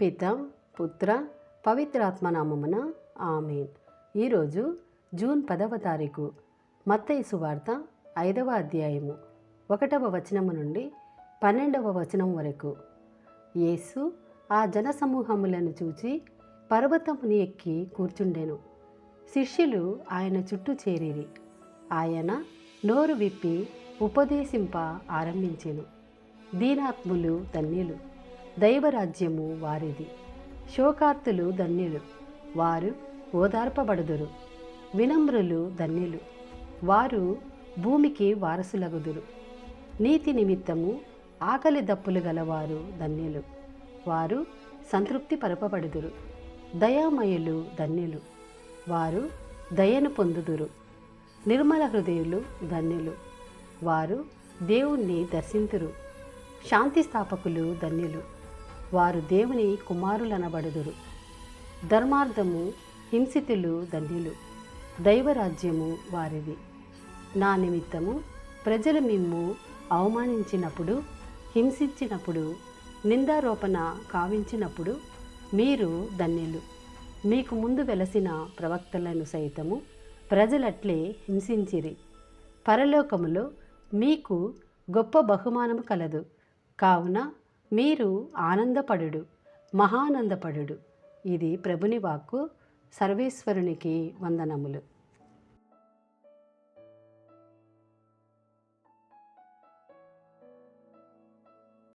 పిత పుత్ర పవిత్రాత్మనామమున ఆమెన్. ఈరోజు జూన్ పదవ తారీఖు మత్తయి సువార్త ఐదవ అధ్యాయము ఒకటవ వచనము నుండి పన్నెండవ వచనం వరకు. యేసు ఆ జనసమూహములను చూచి పర్వతముని ఎక్కి కూర్చుండెను. శిష్యులు ఆయన చుట్టూ చేరిరి. ఆయన నోరు విప్పి ఉపదేశింప ఆరంభించెను. దీనాత్ములు ధన్యులు దైవరాజ్యము వారిది. శోకార్తులు ధన్యులు. వారు ఓదార్పబడుదురు. వినమ్రులు ధన్యులు. వారు భూమికి వారసులగుదురు. నీతి నిమిత్తము ఆకలి దప్పులు గలవారు ధన్యులు. వారు సంతృప్తి పరపబడుదురు. దయామయులు ధన్యులు. వారు దయను పొందుదురు. నిర్మల హృదయులు ధన్యులు. వారు దేవుణ్ణి దర్శింతురు. శాంతి స్థాపకులు ధన్యులు. వారు దేవుని కుమారులనబడుదురు. ధర్మార్థము హింసితులు ధన్యులు. దైవరాజ్యము వారిది. నా నిమిత్తము ప్రజలు మిమ్ము అవమానించినప్పుడు హింసించినప్పుడు నిందారోపణ కావించినప్పుడు మీరు ధన్యులు. మీకు ముందు వెలసిన ప్రవక్తలను సైతము ప్రజలట్లే హింసించిరి. పరలోకములో మీకు గొప్ప బహుమానము కలదు. కావున మీరు ఆనందపడుడు మహానందపడుడు. ఇది ప్రభుని వాక్కు సర్వేశ్వరునికి వందనములు.